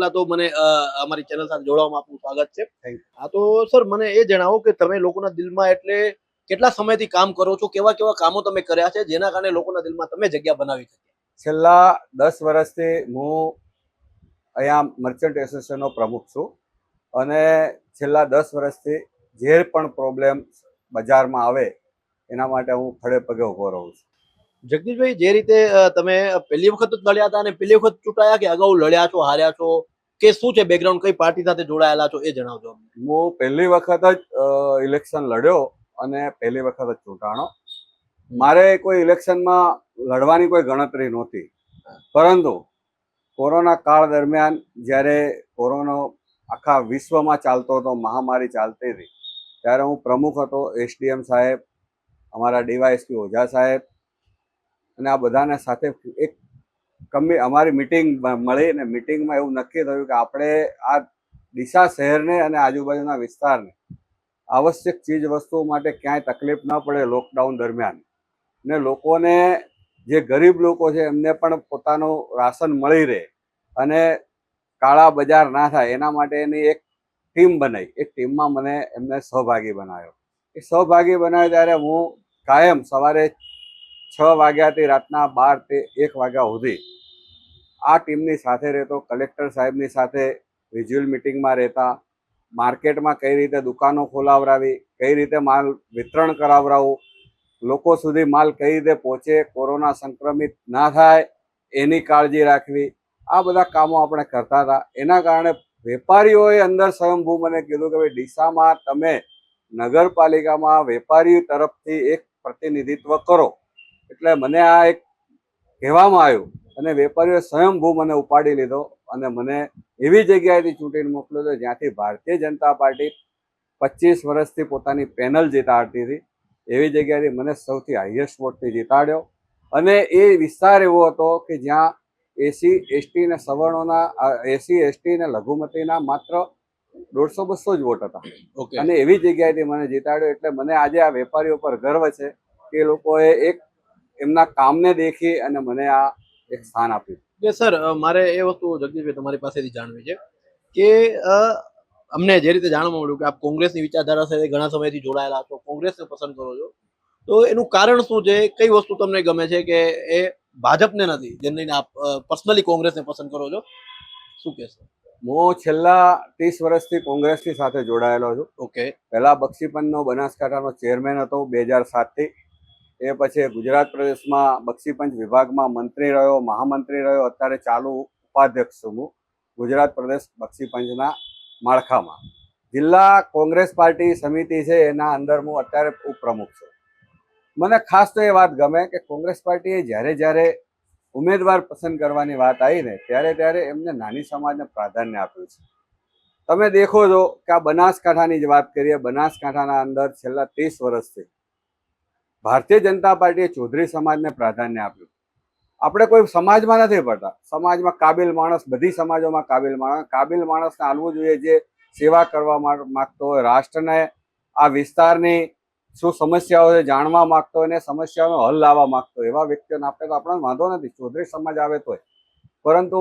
પહેલા તો મને અમારી ચેનલ સાથે જોડવામાં આપનું સ્વાગત છે. આ તો સર મને એ જણાવો કે તમે લોકોના દિલમાં એટલે કેટલા સમયથી કામ કરો છો? કેવા કેવા કામો તમે કર્યા છે જેના કારણે લોકોના દિલમાં તમે જગ્યા બનાવી શક્યા? છેલ્લા દસ વર્ષથી હું અહીંયા મર્ચન્ટ એસોસિએશનનો પ્રમુખ છું અને છેલ્લા દસ વર્ષથી જે પણ પ્રોબ્લેમ બજારમાં આવે એના માટે હું ખડે પગે ઊભો રહું છું. જગદીશભાઈ, જે રીતે તમે પહેલી વખત જ લડ્યા હતા અને પહેલી વખત ચૂંટાયા કે અગાઉ લડ્યા છો, હાર્યા છો, કે શું છે બેકગ્રાઉન્ડ કઈ પાર્ટી સાથે જોડાયેલા છો એ જણાવજો હું પહેલી વખત જ ઇલેક્શન લડ્યો અને પહેલી વખત જ ચૂંટાણો. મારે કોઈ ઇલેક્શનમાં લડવાની કોઈ ગણતરી નહોતી. પરંતુ કોરોના કાળ દરમિયાન જ્યારે કોરોનો આખા વિશ્વમાં ચાલતો હતો, મહામારી ચાલતી હતી, ત્યારે હું પ્રમુખ હતો, એસડીએમ સાહેબ, અમારા ડીવાયએસપી ઓઝા સાહેબ અને આ બધાને સાથે એક કમી અમારી મિટિંગ મળી અને મિટિંગમાં એવું નક્કી થયું કે આપણે આ ડીસા શહેરને અને આજુબાજુના વિસ્તારને આવશ્યક ચીજ વસ્તુઓ માટે ક્યાંય તકલીફ ન પડે લોકડાઉન દરમિયાન. ને લોકોને જે ગરીબ લોકો છે એમને પણ પોતાનું રાશન મળી રહે અને કાળા બજાર ના થાય એના માટેની એક ટીમ બનાવી એ ટીમમાં મને એમને સહભાગી બનાવ્યો. એ સહભાગી બનાવ્યો ત્યારે હું કાયમ સવારે છ વાગ્યાથી રાતના બાર તે એક વાગ્યા સુધી આ ટીમની સાથે રહેતો, કલેક્ટર સાહેબની સાથે વિઝ્યુઅલ મિટિંગમાં રહેતા, માર્કેટમાં કઈ રીતે દુકાનો ખોલાવરાવી કઈ રીતે માલ વિતરણ કરાવરાવું લોકો સુધી માલ કઈ રીતે પહોંચે, કોરોના સંક્રમિત ના થાય, એની કાળજી રાખવી, આ બધા કામો આપણે કરતા હતા. એના કારણે વેપારીઓએ અંદર સ્વયંભૂ મને કીધું કે ભાઈ, ડીસામાં તમે નગરપાલિકામાં વેપારી તરફથી એક પ્રતિનિધિત્વ કરો. એટલે મને આ એક કહેવામાં આવ્યું અને વેપારીઓએ સ્વયંભૂ મને ઉપાડી લીધો અને મને એવી જગ્યાએથી ચૂંટીને મોકલ્યો હતો જ્યાંથી ભારતીય જનતા પાર્ટી પચીસ વર્ષથી પોતાની પેનલ જીતાડતી હતી. એવી જગ્યાએથી મને સૌથી હાઈએસ્ટ વોટથી જીતાડ્યો અને એ વિસ્તાર એવો હતો કે જ્યાં એસી એસટી ને સવર્ણોના એસી એસટી ને લઘુમતીના માત્ર દોઢસો બસો જ વોટ હતા. ઓકે અને એવી જગ્યાએથી મને જીતાડ્યો એટલે મને આજે આ વેપારીઓ પર ગર્વ છે કે એ લોકોએ એક એમના કામને દેખી અને મને આ એક સ્થાન આપ્યું. કે સર મારે એ વસ્તુ જગદીશભાઈ તમારી પાસેથી જાણવી છે કે અમને જે રીતે જાણવા મળ્યું કે આપ કોંગ્રેસની વિચારધારા સાથે ઘણા સમયથી જોડાયેલા છો કોંગ્રેસને પસંદ કરો છો તો એનું કારણ શું છે? કઈ વસ્તુ તમને ગમે છે કે એ ભાજપને નથી જેને લઈને આપ પર્સનલી કોંગ્રેસને પસંદ કરો છો? શું કહેશો? હું છેલ્લા ત્રીસ વર્ષથી કોંગ્રેસની સાથે જોડાયેલો છું. ઓકે. પહેલા બક્ષીપંચનો બનાસકાંઠાનો ચેરમેન હતો બે હજાર સાતથી. એ પછી ગુજરાત પ્રદેશમાં બક્ષીપંચ વિભાગમાં મંત્રી રહ્યો, મહામંત્રી રહ્યો, અત્યારે ચાલુ ઉપાધ્યક્ષ છું ગુજરાત પ્રદેશ બક્ષીપંચના માળખામાં. જિલ્લા કોંગ્રેસ પાર્ટી સમિતિ છે, એના અંદર હું અત્યારે ઉપપ્રમુખ છું. મને ખાસ તો એ વાત ગમે કે કોંગ્રેસ પાર્ટીએ જ્યારે જ્યારે ઉમેદવાર પસંદ કરવાની વાત આવીને ત્યારે ત્યારે એમને નાની સમાજને પ્રાધાન્ય આપ્યું છે. તમે દેખો છો કે આ બનાસકાંઠાની જ વાત કરીએ, બનાસકાંઠાના અંદર છેલ્લા ત્રીસ વર્ષથી ભારતીય જનતા પાર્ટીએ ચૌધરી સમાજને પ્રાધાન્ય આપ્યું. આપણે કોઈ સમાજમાં નથી પડતા. સમાજમાં કાબિલ માણસ, બધી સમાજોમાં કાબિલ માણસ. કાબિલ માણસને આલવું જોઈએ જે સેવા કરવા માગતો હોય. રાષ્ટ્રને આ વિસ્તારની શું સમસ્યાઓ છે જાણવા માંગતો હોય અને સમસ્યાઓનો હલ લાવવા માગતો એવા વ્યક્તિઓને આપણે તો આપણને વાંધો નથી. ચૌધરી સમાજ આવે તોય. પરંતુ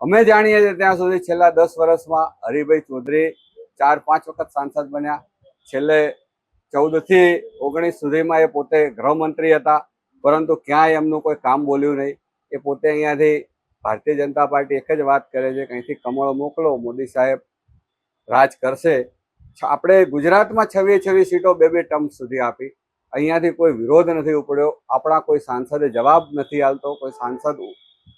અમે જાણીએ છીએ ત્યાં સુધી છેલ્લા દસ વર્ષમાં હરિભાઈ ચૌધરી ચાર પાંચ વખત સાંસદ બન્યા. છેલ્લે ચૌદથી ઓગણીસ સુધીમાં એ પોતે ગૃહમંત્રી હતા, પરંતુ ક્યાંય એમનું કોઈ કામ બોલ્યું નહીં. એ પોતે અહીંયાથી ભારતીય જનતા પાર્ટી એક જ વાત કરે છે કે અહીંથી કમળો મોકલો, મોદી સાહેબ રાજ કરશે. આપણે ગુજરાતમાં છવ્વીસ છવ્વીસ સીટો બે બે ટર્મ સુધી આપી. અહીંયાથી કોઈ વિરોધ નથી ઉપડ્યો, આપણા કોઈ સાંસદે જવાબ નથી આલતો કોઈ સાંસદ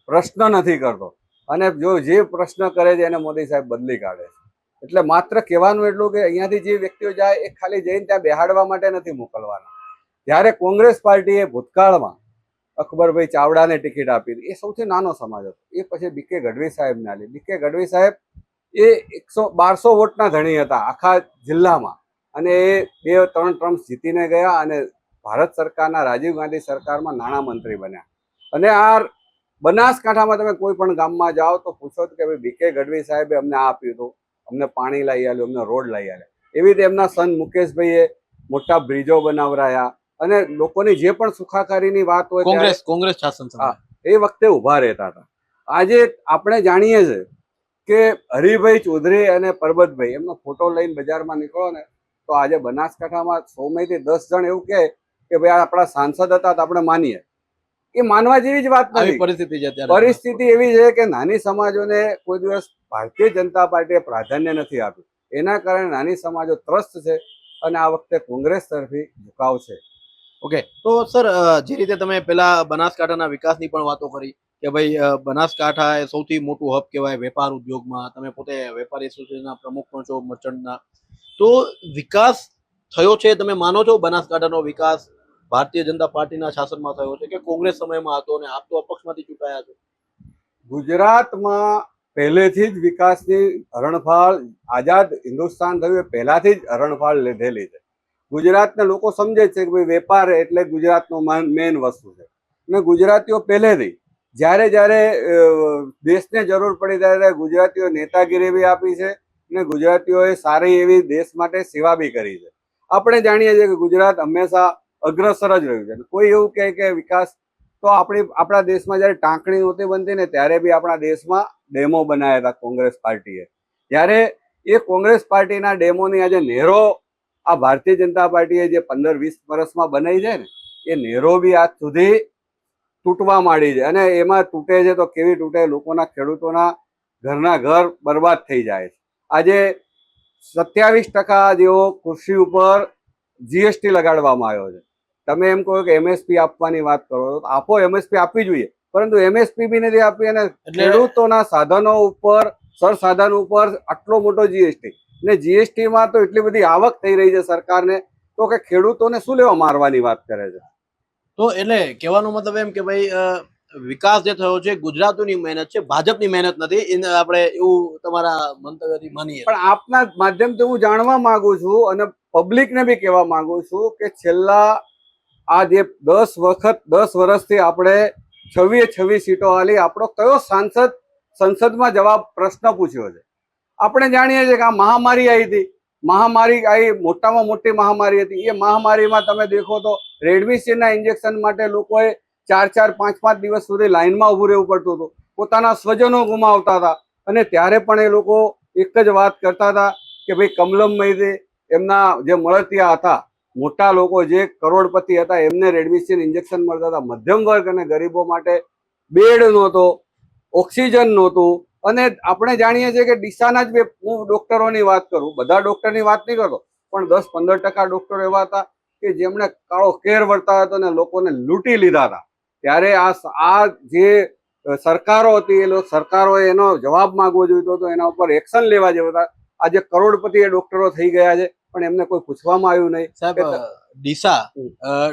પ્રશ્ન નથી કરતો. અને જો જે પ્રશ્ન કરે છે એને મોદી સાહેબ બદલી કાઢે છે. એટલે માત્ર કહેવાનું એટલું કે અહીંયાથી જે વ્યક્તિઓ જાય, એ ખાલી જઈને ત્યાં બેહાડવા માટે નથી મોકલવાના. જ્યારે કોંગ્રેસ પાર્ટીએ ભૂતકાળમાં અકબરભાઈ ચાવડાને ટિકિટ આપી એ સૌથી નાનો સમાજ હતો. એ પછી બીકે ગઢવી સાહેબને આલી. બીકે ગઢવી સાહેબ એ એકસો બારસો વોટના ધણી હતા આખા જિલ્લામાં. અને એ બે ત્રણ ટ્રમ્પ જીતીને ગયા અને ભારત સરકારના, રાજીવ ગાંધી સરકારમાં નાણામંત્રી બન્યા. અને આ બનાસકાંઠામાં તમે કોઈ પણ ગામમાં જાઓ તો પૂછો કે ભાઈ બીકે ગઢવી સાહેબે અમને આ આપ્યું હતું. અમને પાણી લાવી આલ્યું અમને રોડ લાવી આલ્યા. એવી રીતે એમના સન મુકેશભાઈએ મોટા બ્રિજો બનાવરાયા અને લોકોની જે પણ સુખાકારીની વાત હોય કોંગ્રેસ કોંગ્રેસ શાસન. એ વખતે ઊભા રહેતા હતા. આજે આપણે જાણીએ છીએ કે હરિભાઈ ચૌધરી અને પરબતભાઈ એમનો ફોટો લઈને બજારમાં નીકળો ને તો આજે બનાસકાંઠામાં સોમાંથી દસ જણ એવું કહે કે ભાઈ આપણા સાંસદ હતા તો આપણે માનીએ. એ માનવા જેવી જ વાત નથી. પરિસ્થિતિ છે પરિસ્થિતિ એવી છે કે નાની સમાજોને કોઈ દિવસ ભારતીય જનતા પાર્ટીએ પ્રાધાન્ય નથી આપ્યું. એના કારણે નાની સમાજો ત્રસ્ત છે અને આ વખતે કોંગ્રેસ તરફી ઝુકાવ છે. ઓકે તો સર જે રીતે તમે પેલા બનાસકાંઠાના વિકાસની પણ વાતો કરી કે ભાઈ બનાસકાંઠા એ સૌથી મોટું હબ કહેવાય વેપાર ઉદ્યોગમાં. તમે પોતે વેપારી એસોસિએશનના પ્રમુખ પણ છો મર્ચન્ટના. તો વિકાસ થયો છે તમે માનો છો બનાસકાંઠાનો વિકાસ ભારતીય જનતા પાર્ટીના શાસનમાં થયો છે કે કોંગ્રેસ સમયમાં હતો અને આપ તો અપક્ષમાંથી ચૂંટાયા છો? ગુજરાતમાં પહેલેથી જ વિકાસની હરણફાળ આઝાદ હિન્દુસ્તાન થયું એ પહેલાંથી જ હરણફાળ લીધેલી છે. ગુજરાતના લોકો સમજે છે કે ભાઈ વેપાર એટલે ગુજરાતનો મેઇન વસ્તુ છે. અને ગુજરાતીઓ પહેલેથી જ્યારે જ્યારે દેશને જરૂર પડી ત્યારે ગુજરાતીઓ નેતાગીરી બી આપી છે અને ગુજરાતીઓએ સારી એવી દેશ માટે સેવા બી કરી છે. આપણે જાણીએ છીએ કે ગુજરાત હંમેશા અગ્રસર જ રહ્યું છે. કોઈ એવું કહે કે વિકાસ તો આપણી, આપણા દેશમાં જ્યારે ટાંકણી નહોતી બનતી ને ત્યારે બી આપણા દેશમાં ડેમો બનાવ્યા હતા કોંગ્રેસ પાર્ટીએ. જ્યારે એ કોંગ્રેસ પાર્ટીના ડેમોની આજે નહેરો આ ભારતીય જનતા પાર્ટીએ જે પંદર વીસ વર્ષમાં બનાવી છે ને, એ નહેરો બી આજ સુધી તૂટવા માંડી છે. અને એમાં તૂટે છે તો કેવી તૂટે? લોકોના ખેડૂતોના ઘરના ઘર બરબાદ થઈ જાય છે. આજે સત્યાવીસ ટકા જેવો કૃષિ ઉપર જીએસટી લગાડવામાં આવ્યો છે. તમે એમ કહો કે એમએસપી આપવાની વાત કરો તો આપો એમએસપી આપવી જોઈએ. પરંતુ એમએસપી નથી આપી અને ખેડૂતોના સાધનો ઉપર સરસાધન ઉપર આટલો મોટો જીએસટી ને જીએસટી માં તો એટલી બધી આવક થઈ રહી છે સરકારને તો કે ખેડૂતોને શું લેવા મારવાની વાત કરે છે? તો એટલે કહેવાનો મતલબ એમ કે ભાઈ વિકાસ જે થયો છે ગુજરાતની મહેનત છે ભાજપની મહેનત નથી એને આપણે એવું તમારા મંતવ્યથી માનીએ. પણ આપના માધ્યમથી હું જાણવા માંગુ છું અને પબ્લિકને બી કહેવા માંગુ છું કે છેલ્લા આ જે દસ વખત દસ વર્ષથી આપણે છવ્વીસ છવ્વીસ સીટો હાલી આપણો કયો સાંસદ સંસદમાં જવાબ પ્રશ્ન પૂછ્યો છે? આપણે જાણીએ છીએ કે આ મહામારી આવી હતી. મહામારી આવી, મોટામાં મોટી મહામારી હતી. એ મહામારીમાં તમે દેખો તો રેડમિસિનના ઇન્જેક્શન માટે લોકોએ ચાર ચાર, પાંચ પાંચ દિવસ સુધી લાઇનમાં ઊભું રહેવું પડતું હતું. પોતાના સ્વજનો ગુમાવતા હતા. અને ત્યારે પણ એ લોકો એક જ વાત કરતા હતા કે ભાઈ કમલમ મૈદે એમના જે મળતિયા હતા મોટા લોકો જે કરોડપતિ હતા, એમને રેડમિસિન ઇન્જેક્શન મળતા હતા. મધ્યમ વર્ગ અને ગરીબો માટે બેડ નહોતો, ઓક્સિજન નહોતું. અને આપણે જાણીએ છીએ કે ડીસાના જ બે હું ડોક્ટરોની વાત કરું, બધા ડોક્ટરની વાત નહીં કરતો, પણ દસ પંદર ટકા ડોક્ટરો એવા હતા કે જેમણે કાળો કેર વર્તા હતો અને લોકોને લૂંટી લીધા હતા. ત્યારે આ આ જે સરકારો હતી, એ સરકારોએ એનો જવાબ માગવો જોઈતો હતો, એના ઉપર એક્શન લેવા જેવા હતા. આજે કરોડપતિ એ ડોક્ટરો થઈ ગયા છે. પણ એમને કોઈ પૂછવામાં આવ્યું નહીં. સાહેબ ડીસા.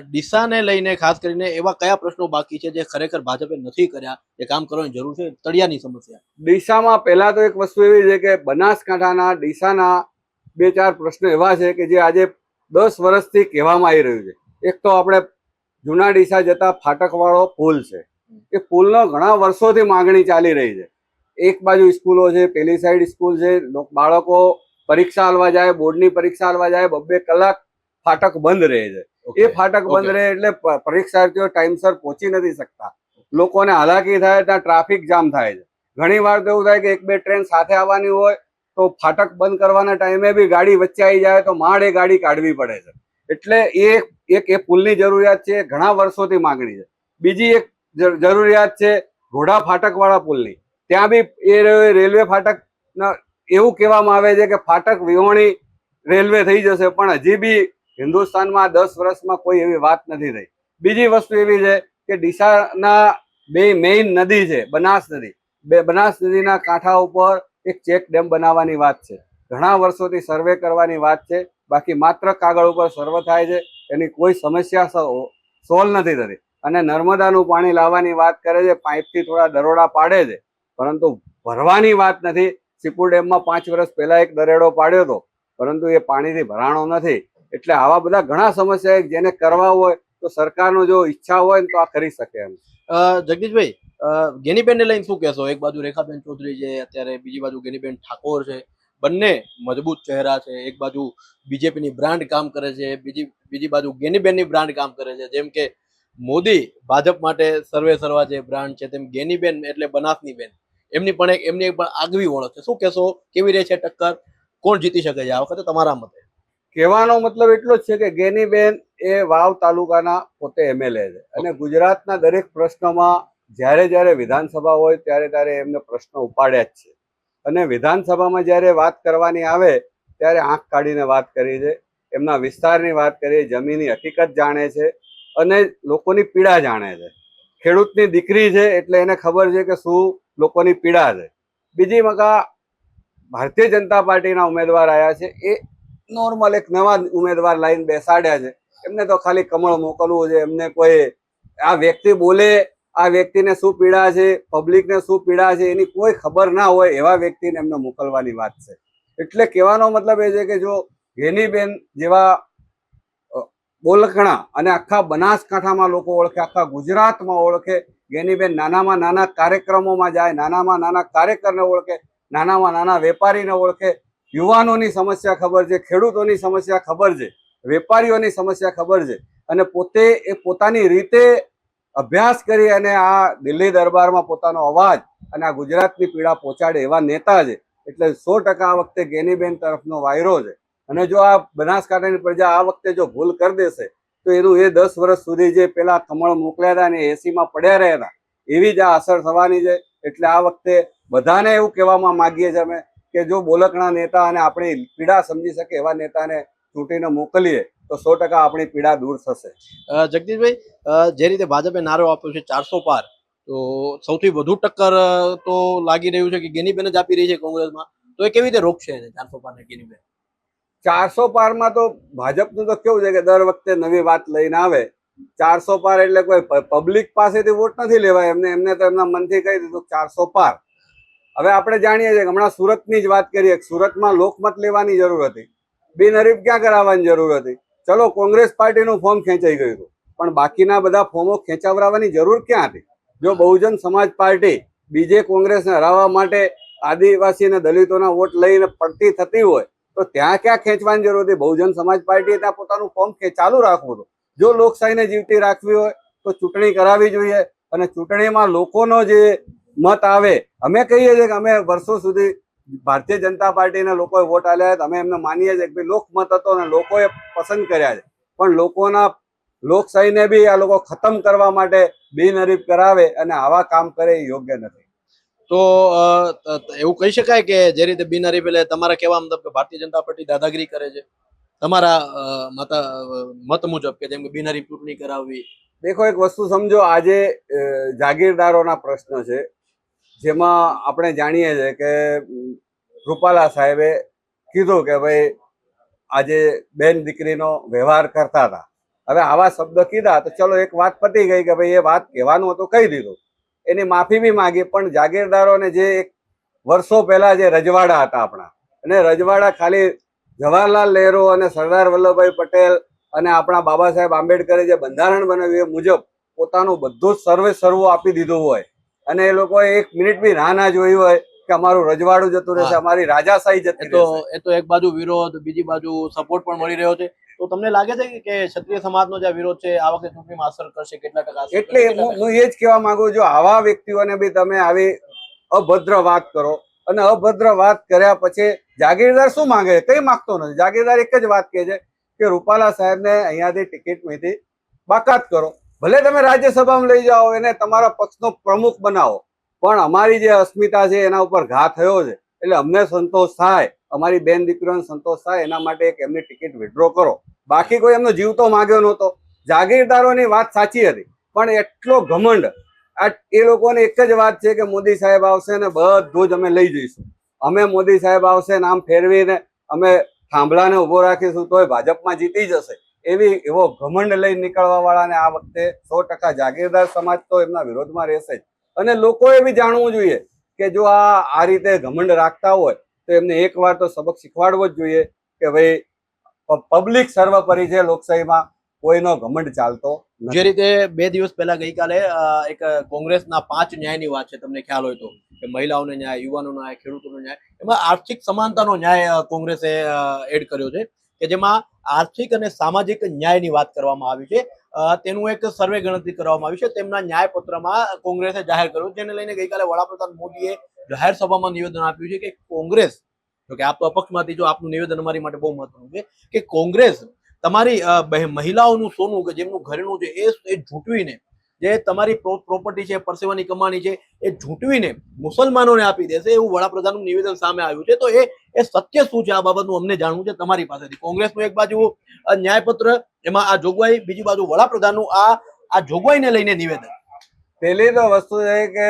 ડીસાને લઈને ખાસ કરીને એવા કયા પ્રશ્નો બાકી છે જે ખરેખર ભાજપે નથી કર્યા? એ કામ કરવાની જરૂર છે તળિયાની સમસ્યા. ડીસામાં પહેલા તો એક વસ્તુ એવી છે કે બનાસકાંઠાના ડીસાના બે ચાર પ્રશ્નો એવા છે કે જે આજે દસ વર્ષથી કહેવામાં આવી રહ્યું છે. એક તો આપણે જૂના ડીસા જતા ફાટકવાળો પુલ છે. એ પુલનો ઘણા વર્ષોથી માંગણી ચાલી રહી છે. એક બાજુ સ્કૂલો છે પેલી સાઈડ સ્કૂલ છે બાળકો પરીક્ષા આલવા જાય બોર્ડની પરીક્ષા આલવા જાય બબ્બે કલાક ફાટક બંધ રહે છે. એ ફાટક બંધ રહે એટલે પરીક્ષાર્થીઓ ટાઈમસર પહોંચી નથી શકતા. લોકોને હાલાકી થાય ત્યાં ટ્રાફિક જામ થાય છે. ઘણી વાર તો એવું થાય કે એક બે ટ્રેન સાથે આવવાની હોય તો ફાટક બંધ કરવાના ટાઈમે બી ગાડી વચ્ચે આવી જાય તો માળે એ ગાડી કાઢવી પડે છે. એટલે એ એક એ પુલની જરૂરિયાત છે ઘણા વર્ષોથી માંગણી છે. બીજી એક જરૂરિયાત છે ઘોડા ફાટક વાળા પુલની. ત્યાં બી એ રેલવે ફાટક એવું કહેવામાં આવે છે કે ફાટક વિહોણી રેલવે થઈ જશે, પણ હજી બી હિન્દુસ્તાનમાં દસ વર્ષમાં કોઈ એવી વાત નથી થઈ. બીજી વસ્તુ એવી છે કે ડીસાના બે મેઇન નદી છે, બનાસ નદી. બે બનાસ નદીના કાંઠા ઉપર એક ચેક ડેમ બનાવવાની વાત છે. ઘણા વર્ષોથી સર્વે કરવાની વાત છે, બાકી માત્ર કાગળ ઉપર સર્વે થાય છે, એની કોઈ સમસ્યા સોલ્વ નથી થતી. અને નર્મદાનું પાણી લાવવાની વાત કરે છે, પાઇપથી થોડા દરોડા પાડે છે, પરંતુ ભરવાની વાત નથી સિપુર ડેમમાં પાંચ વર્ષ પહેલા એક દરેડો પાડ્યો હતો, પરંતુ એ પાણીથી ભરાણો નથી. એટલે આવા બધા ઘણા સમસ્યા જેને કરવા હોય તો સરકારનો જો ઈચ્છા હોય તો આ કરી શકે એમ. જગદીશભાઈ ગેનીબેનને લઈને શું કહેશો? એક બાજુ રેખાબેન ચૌધરી છે, અત્યારે બીજી બાજુ ગેનીબેન ઠાકોર છે. બંને મજબૂત ચહેરા છે. એક બાજુ બીજેપીની બ્રાન્ડ કામ કરે છે, બીજી બીજી બાજુ ગેનીબેનની બ્રાન્ડ કામ કરે છે. જેમ કે મોદી ભાજપ માટે સર્વે સર્વા જે બ્રાન્ડ છે, તેમ ગેનીબેન એટલે બનાસની બેન. એમની પણ એક એમની પણ આગવી ઓળખ છે. શું કહેશો? કેવી રહે છે ટક્કર? કોણ જીતી શકે છે આ વખતે? તમારા મતે. કહેવાનો મતલબ એટલો જ છે કે ગેનીબેન એ વાવ તાલુકાના પોતે એમએલએ છે. અને ગુજરાતના દરેક પ્રશ્નોમાં જ્યારે જ્યારે વિધાનસભા હોય ત્યારે ત્યારે એમને પ્રશ્નો ઉપાડ્યા જ છે. અને વિધાનસભામાં જ્યારે વાત કરવાની આવે ત્યારે આંખ કાઢીને વાત કરી છે. એમના વિસ્તારની વાત કરી જમીનની હકીકત જાણે છે અને લોકોની પીડા જાણે છે. ખેડૂતની દીકરી છે એટલે એને ખબર છે કે શું લોકોની પીડા છે. બીજી મકા ભારતીય જનતા પાર્ટીના ઉમેદવાર આવ્યા છે. એ નોર્મલ એક નવા ઉમેદવાર લાઈન બેસાડ્યા છે. એમને તો ખાલી કમળ મોકલવું છે. એમને કોઈ આ વ્યક્તિ બોલે, આ વ્યક્તિને શું પીડા છે, પબ્લિકને શું પીડા છે, એની કોઈ ખબર ના હોય એવા વ્યક્તિને એમને મોકલવાની વાત છે. એટલે કહેવાનો મતલબ એ છે કે જો ઘેનીબેન જેવા બોલખણા અને આખા બનાસકાંઠામાં લોકો ઓળખે, આખા ગુજરાતમાં ઓળખે ગેનીબેન નાનામાં નાના કાર્યક્રમોમાં જાય, નાનામાં નાના કાર્યકરને ઓળખે, નાનામાં નાના વેપારીને ઓળખે. યુવાનોની સમસ્યા ખબર છે, ખેડૂતોની સમસ્યા ખબર છે, વેપારીઓની સમસ્યા ખબર છે. અને પોતે એ પોતાની રીતે અભ્યાસ કરી અને આ દિલ્હી દરબારમાં પોતાનો અવાજ અને આ ગુજરાતની પીડા પહોંચાડે એવા નેતા છે. એટલે સો ટકા આ વખતે ગેનીબેન તરફનો વાયરો છે. અને જો આ બનાસકાંઠાની પ્રજા આ વખતે જો ભૂલ કરી દેશે તો એનું એ દસ વર્ષ સુધી જે પેલા કમળ મોકલ્યા હતા અને એસીમાં પડ્યા રહ્યા એવી જ અસર થવાની છે. એટલે આ વખતે બધાને એવું કહેવામાં માગીએ છીએ અમે કે જો બોલકણા નેતા અને આપણી પીડા સમજી શકે એવા નેતાને ચૂંટીને મોકલીએ, તો સો ટકા આપણી પીડા દૂર થશે. જગદીશભાઈ જે રીતે ભાજપે નારો આપ્યો છે ચારસો પાર, તો સૌથી વધુ ટક્કર તો લાગી રહ્યું છે કે ગેનીબેન જ આપી રહી છે કોંગ્રેસમાં. તો એ કેવી રીતે રોકશે એને ચારસો પાર ને ગેનીબેન? ચારસો પારમાં તો ભાજપનું તો કેવું છે કે દર વખતે નવી વાત લઈને આવે. ચારસો પાર એટલે કોઈ પબ્લિક પાસેથી વોટ નથી લેવાય. એમને એમને તો એમના મનથી કહી દીધું ચારસો પાર. હવે આપણે જાણીએ છીએ હમણાં સુરતની જ વાત કરીએ. સુરતમાં લોકમત લેવાની જરૂર હતી. બિનહરીફ ક્યાં કરાવવાની જરૂર હતી? ચલો, કોંગ્રેસ પાર્ટીનું ફોર્મ ખેંચાઈ ગયું હતું. પણ બાકીના બધા ફોર્મો ખેંચાવરાવાની જરૂર ક્યાં હતી? જો બહુજન સમાજ પાર્ટી બીજે કોંગ્રેસને હરાવવા માટે આદિવાસી અને દલિતોના વોટ લઈને પડતી થતી હોય તો ત્યાં ક્યાં ખેંચવાની જરૂર હતી? બહુજન સમાજ પાર્ટીએ ત્યાં પોતાનું ફોર્મ ચાલુ રાખવું હતું. જો લોકશાહીને જીવતી રાખવી હોય, તો ચૂંટણી કરાવવી જોઈએ અને ચૂંટણીમાં લોકોનો જે મત આવે, અમે કહીએ છીએ કે અમે વર્ષો સુધી ભારતીય જનતા પાર્ટીના લોકોએ વોટ આપ્યા હતા. અમે એમને માનીએ છીએ કે લોકમત હતો અને લોકોએ પસંદ કર્યા છે. પણ લોકોના લોકશાહીને બી આ લોકો ખતમ કરવા માટે બિનહરીફ કરાવે અને આવા કામ કરે એ યોગ્ય નથી. તો એવું કહી શકાય કે જે રીતે બિનારી પેલે તમારા કહેવા મતલબ કે ભારતીય જનતા પાર્ટી દાદાગીરી કરે છે? તમારા મત મત મુજબ કે જેમ કે બિનારી ચૂંટણી કરાવવી. દેખો એક વસ્તુ સમજો, આજે જાગીરદારોના પ્રશ્ન છે, જેમાં આપણે જાણીએ છીએ કે રૂપાલા સાહેબે કીધું કે ભાઈ, આજે બેન દીકરીનો વ્યવહાર કરતા હતા. હવે આવા શબ્દ કીધા તો ચલો એક વાત પતી ગઈ કે ભાઈ એ વાત કહેવાનું હતું, કહી દીધું. એની માફી બી માગી પણ જાગીરદારોને જે એક વર્ષો પહેલા જે રજવાડા હતા આપણા અને રજવાડા ખાલી જવાહરલાલ નહેરુ અને સરદાર વલ્લભભાઈ પટેલ અને આપણા બાબા સાહેબ આંબેડકરે જે બંધારણ બનાવ્યું એ મુજબ પોતાનું બધું જ સર્વે સર્વો આપી દીધું હોય. અને એ લોકોએ એક મિનિટ બી ના ના જોયું હોય કે અમારું રજવાડું જતું રહેશે અમારી રાજાશાહી જતી તો એ તો એક બાજુ વિરોધ બીજી બાજુ સપોર્ટ પણ મળી રહ્યો છે. તો તમને લાગે છે કે- ક્ષત્રિય સમાજનો જે વિરોધ છે આ વખતે ચૂંટણીમાં અસર કરશે? કેટલા ટકા એટલે હું હું એ જ કહેવા માંગુ છું આવા વ્યક્તિઓને બી તમે આવી અભદ્ર વાત કરો અને અભદ્ર વાત કર્યા પછી જાગીરદાર શું માંગે? છે કઈ માંગતો નથી. જાગીરદાર એક જ વાત કહે છે કે રૂપાલા સાહેબને અહીંયાથી ટિકિટ મેથી બાકાત કરો. ભલે તમે રાજ્યસભામાં લઈ જાઓ એને તમારા પક્ષનો પ્રમુખ બનાવો પણ અમારી જે અસ્મિતા છે એના ઉપર ઘા થયો છે. એટલે અમને સંતોષ થાય અમારી બેન દીકરીઓને સંતોષ થાય એના માટે એક એમની ટિકિટ વિડ્રો કરો. બાકી કોઈ એમનો જીવ તો માગ્યો નહોતો. જાગીરદારોની વાત સાચી હતી, પણ એટલો ઘમંડ. એ લોકોને એક જ વાત છે કે મોદી સાહેબ આવશે ને બધું જ અમે લઈ જઈશું. અમે મોદી સાહેબ આવશે ને આમ ફેરવીને અમે થાંભલાને ઊભો રાખીશું તોય ભાજપમાં જીતી જશે. એવી એવો ઘમંડ લઈને નીકળવા વાળાને આ વખતે સો ટકા જાગીરદાર સમાજ તો એમના વિરોધમાં રહેશે જ. અને લોકોએ બી જાણવું જોઈએ કે જો આ આ રીતે ઘમંડ રાખતા હોય તો એમને એક તો સબક શીખવાડવો જ જોઈએ કે ભાઈ પબ્લિક સર્વોપરી છે લોકશાહીમાં, કોઈનો ઘમંડ ચાલતો જે રીતે બે દિવસ પહેલા ગઈકાલે એક કોંગ્રેસના પાંચ ન્યાયની વાત છે, તમને ખ્યાલ હોય તો. કે મહિલાઓને ન્યાય, યુવાનોનો ન્યાય, ખેડૂતોનો ન્યાય, એમાં આર્થિક સમાનતાનો ન્યાય કોંગ્રેસે એડ કર્યો છે. કે જેમાં આર્થિક અને સામાજિક ન્યાયની વાત કરવામાં આવી છે. તેનું એક સર્વે ગણતરી કરવામાં આવી છે. તેમના ન્યાયપત્રમાં કોંગ્રેસે જાહેર કર્યું, જેને લઈને ગઈકાલે વડાપ્રધાન મોદીએ જાહેર સભામાં નિવેદન આપ્યું છે કે કોંગ્રેસ, જો કે આપ અપક્ષમાંથી જો આપનું નિવેદન અમારી માટે બહુ મહત્વનું છે, કે કોંગ્રેસ તમારી મહિલાઓનું સોનું કે જેમનું ઘરેણું છે એ એ ઝૂંટવીને જે તમારી પ્રોપર્ટી છે, પરસેવાની કમાણી છે, એ ઝૂંટવીને મુસલમાનોને આપી દેશે એવું વડાપ્રધાનનું નિવેદન સામે આવ્યું છે. તો એ એ સત્ય શું છે આ બાબતનું અમને જાણવું છે તમારી પાસેથી. કોંગ્રેસનું એક બાજુ ન્યાયપત્ર, એમાં આ જોગવાઈ, બીજી બાજુ વડાપ્રધાનનું આ આ જોગવાઈને લઈને નિવેદન. પેલી તો વસ્તુ છે કે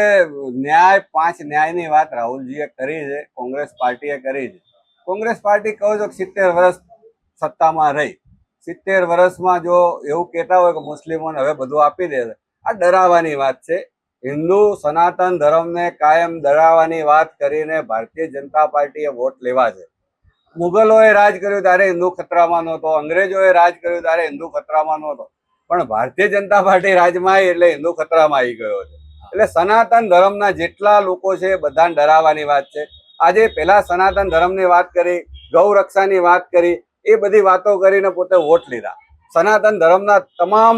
ન્યાય, પાંચ ન્યાયની વાત રાહુલજીએ કરી છે, કોંગ્રેસ પાર્ટીએ કરી છે. કોંગ્રેસ પાર્ટી કહો છો સિત્તેર વર્ષ સત્તામાં રહી. સિત્તેર વર્ષમાં જો એવું કહેતા હોય કે મુસ્લિમોને હવે બધું આપી દે છે, આ ડરાવવાની વાત છે. હિન્દુ સનાતન ધર્મને કાયમ ડરાવવાની વાત કરીને ભારતીય જનતા પાર્ટીએ વોટ લેવા છે. મુગલોએ રાજ કર્યું ત્યારે હિન્દુ ખતરામાં નહોતો, અંગ્રેજોએ રાજ કર્યું ત્યારે હિન્દુ ખતરામાં નહોતો. પણ ભારતીય જનતા પાર્ટી રાજમાં એટલે હિન્દુ ખતરામાં આવી ગયો છે. એટલે સનાતન ધર્મના જેટલા લોકો છે બધાને ડરાવવાની વાત છે. આજે પહેલા સનાતન ધર્મની વાત કરી, ગૌરક્ષાની વાત કરી, એ બધી વાતો કરીને પોતે વોટ લીધા. સનાતન ધર્મના તમામ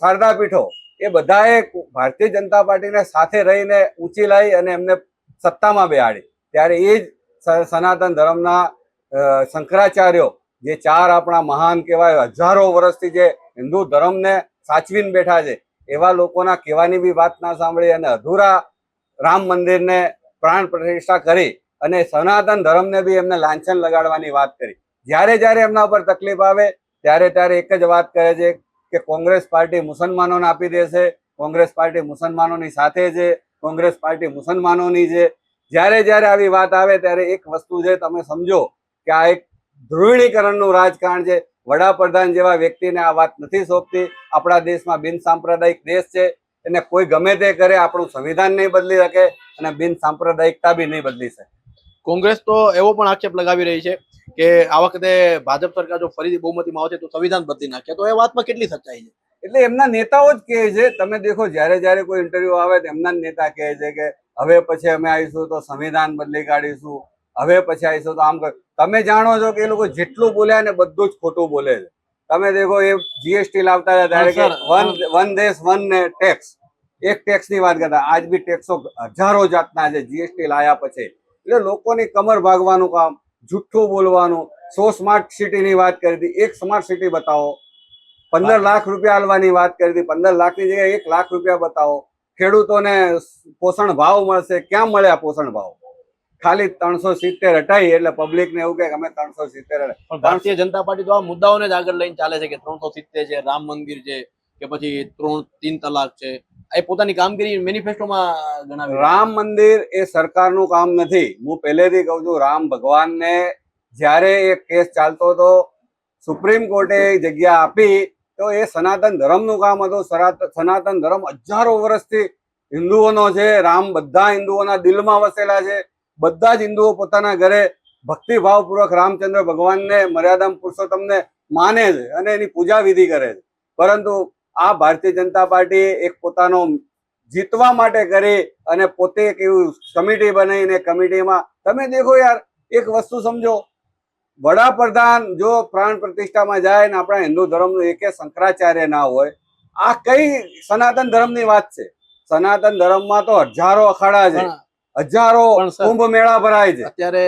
શારદા પીઠો એ બધાએ ભારતીય જનતા પાર્ટીને સાથે રહીને ઊંચી લાવી અને એમને સત્તામાં બેહાડી. ત્યારે એ જ સનાતન ધર્મના શંકરાચાર્યો જે ચાર આપણા મહાન કહેવાય, હજારો વર્ષથી જે હિન્દુ ધર્મને સાચવીને બેઠા છે, એવા લોકોના કહેવાની બી વાત ના સાંભળી અને અધૂરા રામ મંદિરને પ્રાણ પ્રતિષ્ઠા કરી અને સનાતન ધર્મને બી એમને લાંછન લગાડવાની વાત કરી. જ્યારે જ્યારે એમના ઉપર તકલીફ આવે, ત્યારે ત્યારે એક જ વાત કરે છે કે કોંગ્રેસ પાર્ટી મુસલમાનોને આપી દેશે, કોંગ્રેસ પાર્ટી મુસલમાનોની સાથે છે, કોંગ્રેસ પાર્ટી મુસલમાનોની છે. જ્યારે જ્યારે આવી વાત આવે, ત્યારે એક વસ્તુ છે, તમે સમજો કે આ એક ધ્રુવીણીકરણનું રાજકારણ છે. વડાપ્રધાન જેવા વ્યક્તિને આ વાત નથી સોંપતી. આપણા દેશમાં બિન સાંપ્રદાયિક દેશ છે. એને કોઈ ગમે તે કરે આપણું સંવિધાન નહીં બદલી શકે અને બિન સાંપ્રદાયિકતા બી નહીં બદલી શકે. કોંગ્રેસ તો એવો પણ આક્ષેપ લગાવી રહી છે કે આ વખતે ભાજપ સરકાર જો ફરીથી બહુમતીમાં આવશે તો સંવિધાન બદલી નાખે. તો એ વાતમાં કેટલી સચ્ચાઈ છે? એટલે એમના નેતાઓ જ કહે છે તમે દેખો જ્યારે જ્યારે કોઈ ઇન્ટરવ્યુ આવે તો એમના જ નેતા કહે છે કે હવે પછી અમે આવીશું તો સંવિધાન બદલી કાઢીશું. હવે પછી આવીશું તો આમ તમે જાણો છો કે એ લોકો જેટલું બોલ્યા ને બધું જ ખોટું બોલે છે. તમે દેખો એ જીએસટી લાવતા હતા ત્યારે કે વન વન દેશ વન ને ટેક્સ. એક ટેક્સની વાત કરતા. આજ બી ટેક્સો હજારો જાતના છે જીએસટી લાયા પછી. એટલે લોકોની કમર ભાગવાનું કામ જુઠ્ઠું બોલવાનું. સો સ્માર્ટ સિટી ની વાત કરી. હતી એક સ્માર્ટ સિટી બતાવો. પંદર લાખ રૂપિયા આલવાની વાત કરી. હતી પંદર લાખની જગ્યાએ એક લાખ રૂપિયા બતાવો. ખેડૂતોને પોષણ ભાવ મળશે. ક્યાં મળ્યા પોષણ ભાવ? ખાલી ત્રણસો સિત્તેર હટાવી એટલે પબ્લિક ને એવું કે અમે ત્રણસો સિત્તેર ભારતીય જનતા પાર્ટી તો આ મુદ્દાઓને જ આગળ લઈને ચાલે છે કે ત્રણસો સિત્તેર છે રામ મંદિર છે કે પછી ત્રણ તીન તલાક છે. એ પોતાની કામગીરી મેનિફેસ્ટોમાં ગણાવી. રહી રામ મંદિર એ સરકારનું કામ નથી. હું પહેલેથી કહું છું રામ ભગવાનને જ્યારે એ કેસ ચાલતો હતો સુપ્રીમ કોર્ટે જગ્યા આપી તો એ સનાતન ધર્મનું કામ હતું. સનાત- સનાતન ધર્મ હજારો વર્ષથી હિન્દુઓનો છે. રામ બધા હિન્દુઓના દિલમાં વસેલા છે. બધા જ હિન્દુઓ પોતાના ઘરે ભક્તિભાવપૂર્વક રામચંદ્ર ભગવાનને મર્યાદા પુરુષોત્તમને માને છે અને એની પૂજા વિધિ કરે છે. પરંતુ આ ભારતીય જનતા પાર્ટી એક પોતાનો જીતવા માટે કરી અને પોતે એક એવું કમિટી બનાવીને કમિટીમાં તમે દેખો યાર, એક વસ્તુ સમજો. વડાપ્રધાન જો પ્રાણ પ્રતિષ્ઠામાં જાય ને આપણા હિન્દુ ધર્મનું એકે શંકરાચાર્ય ના હોય, આ કઈ સનાતન ધર્મની વાત છે? સનાતન ધર્મમાં તો હજારો અખાડા છે. હજારો કુંભ મેળા ભરાય છે. અત્યારે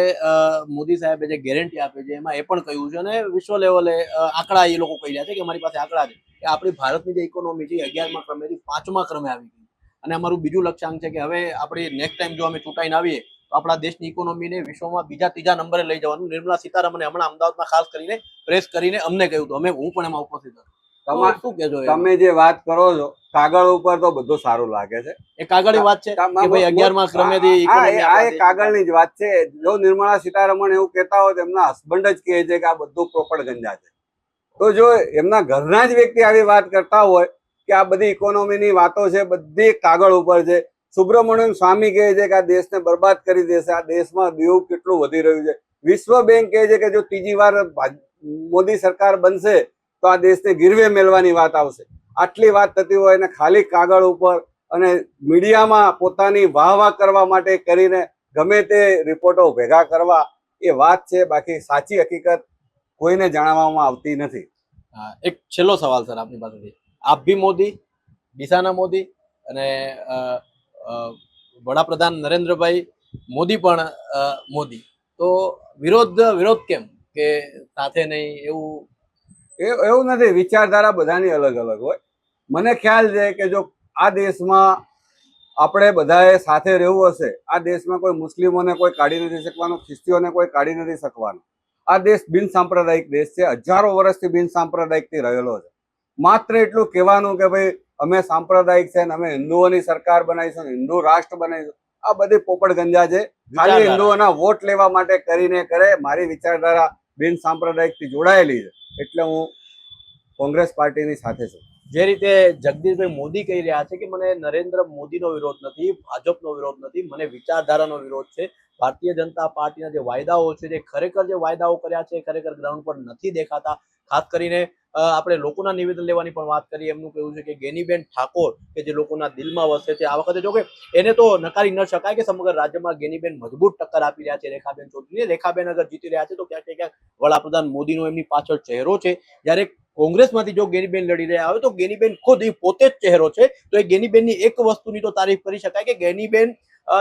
મોદી સાહેબે જે ગેરંટી આપી છે એમાં એ પણ કહ્યું છે અને વિશ્વ લેવલે આંકડા એ લોકો કહી રહ્યા છે કે અમારી પાસે આંકડા છે. કે આપણી ભારતની જે ઇકોનોમી છે અગિયારમા ક્રમેથી પાંચમા ક્રમે આવી ગઈ અને અમારું બીજું લક્ષ્યાંક છે કે હવે આપણે નેક્સ્ટ ટાઈમ જો અમે ચૂંટાઈને આવીએ તો આપણા દેશની ઇકોનોમીને વિશ્વમાં બીજા ત્રીજા નંબરે લઈ જવાનું. નિર્મલા સીતારામને હમણાં અમદાવાદમાં ખાસ કરીને પ્રેસ કરીને અમને કહ્યું હતું. અમે હું પણ એમાં ઉપસ્થિત હતો. શું તમે જે વાત કરો છો કાગળ ઉપર તો બધું સારું લાગે છે. એ કાગળની વાત છે? કે ભાઈ અગિયારમા ક્રમેથી એ- કાગળની જ વાત છે. જો નિર્મળા સીતારમણ એવું કહેતા હોય તો એમના હસબન્ડ જ કહે છે કે આ બધું પ્રોપર ગંજા છે. તો જો એમના ઘરના જ વ્યક્તિ આવી વાત કરતા હોય કે આ બધી ઇકોનોમીની વાતો છે બધી કાગળ ઉપર છે. સુબ્રમણ્યમ સ્વામી કહે છે કે આ દેશને બરબાદ કરી દેશે. આ દેશમાં દેવું કેટલું વધી રહ્યું છે. વિશ્વ બેંક કહે છે કે જો ત્રીજી વાર મોદી સરકાર બનશે તો આ દેશને ગીરવે મેળવાની વાત આવશે. આટલી વાત થતી હોય અને ખાલી કાગળ ઉપર અને મીડિયામાં પોતાની વાહ વાહ કરવા માટે કરીને ગમે તે રિપોર્ટો ભેગા કરવા, એ વાત છે. બાકી સાચી હકીકત કોઈને જણાવવામાં આવતી નથી. એક છેલ્લો સવાલ સર આપની પાસેથી. આપ બી મોદી, દિશાના મોદી અને વડાપ્રધાન નરેન્દ્રભાઈ મોદી પણ મોદી. તો વિરોધ વિરોધ કેમ? કે સાથે નહીં એવું એ એવું નથી વિચારધારા બધાની અલગ અલગ હોય. મને ખ્યાલ છે કે જો આ દેશમાં આપણે બધાએ સાથે રહેવું હશે આ દેશમાં કોઈ મુસ્લિમોને કોઈ કાઢી નથી શકવાનું ખ્રિસ્તીઓને કોઈ કાઢી નથી શકવાનું. આ દેશ બિન સાંપ્રદાયિક દેશ છે હજારો વર્ષથી બિનસાંપ્રદાયિકથી રહેલો છે. માત્ર એટલું કહેવાનું કે ભાઈ અમે સાંપ્રદાયિક છે ને અમે હિન્દુઓની સરકાર બનાવીશું હિન્દુ રાષ્ટ્ર બનાવીશું. આ બધી પોપટ ગંજા છે. ખાલી હિન્દુઓના વોટ લેવા માટે કરીને કરે મારી વિચારધારા બિન સાંપ્રદાયિકથી જોડાયેલી છે, એટલે હું કોંગ્રેસ પાર્ટીની સાથે છું. જે રીતે જગદીશભાઈ મોદી કહી રહ્યા છે કે મને નરેન્દ્ર મોદીનો વિરોધ નથી, ભાજપનો વિરોધ નથી, મને વિચારધારાનો વિરોધ છે. ભારતીય જનતા પાર્ટીના જે વાયદાઓ છે, જે ખરેખર જે વાયદાઓ કર્યા છે, એ ખરેખર ગ્રાઉન્ડ પર નથી દેખાતા. ખાસ કરીને આપણે લોકોના નિવેદન લેવાની પણ વાત કરીએ, એમનું કહેવું છે કે ગેનીબેન ઠાકોર કે જે લોકોના દિલમાં વસે છે, આ વખતે જો કે એને તો નકારી ન શકાય કે સમગ્ર રાજ્યમાં ગેનીબેન મજબૂત ટક્કર આપી રહ્યા છે, રેખાબેન ચૌધરીને. રેખાબેન અગર જીતી રહ્યા છે, તો ક્યાંક ક્યાંક વડાપ્રધાન મોદીનો એમની પાછળ ચહેરો છે. જ્યારે કોંગ્રેસમાંથી જો ગેનીબેન લડી રહ્યા હોય તો ગેનીબેન ખુદ એ પોતે જ ચહેરો છે. તો એ ગેનીબેનની એક વસ્તુની તો તારીફ કરી શકાય કે ગેનીબેન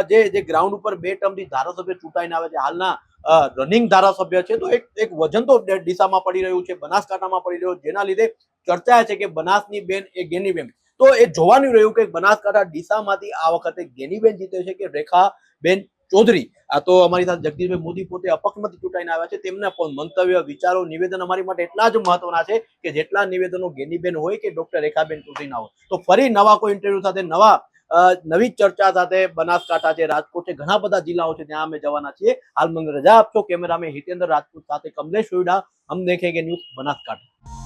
જે જે ગ્રાઉન્ડ ઉપર બે ટર્મથી ધારાસભ્ય ચૂંટાઈને આવે છે, હાલના રનિંગ ધારાસભ્ય છે. તો એક એક વજન તો દિશામાં પડી રહ્યું છે, બનાસકાંઠામાં પડી રહ્યું જેના લીધે ચર્ચા છે કે બનાસની બેન એ ગેનીબેન. તો એ જોવાનું રહ્યું કે બનાસકાંઠા ડીસામાંથી આ વખતે ગેનીબેન જીતે છે કે રેખાબેન ચૌધરી. આ તો અમારી સાથે જગદીશભાઈ મોદી પોતે અપક્ષમાંથી ચૂંટાઈને આવ્યા છે. તેમના પણ મંતવ્ય, વિચારો, નિવેદન અમારી માટે એટલા જ મહત્વના છે કે જેટલા નિવેદનો ગેનીબેન હોય કે ડોક્ટર રેખાબેન ચૌધરીના હોય. તો ફરી નવા કોઈ ઇન્ટરવ્યુ સાથે નવા નવી ચર્ચા સાથે બનાસકાંઠા છે, રાજકોટ છે ઘણા બધા જિલ્લાઓ છે ત્યાં અમે જવાના છીએ. હાલ મને રજા આપશો, કેમેરામેન હિતેન્દ્ર રાજપૂત સાથે કમલેશ સોયડા. હમ કે ન્યૂઝ બનાસકાંઠા.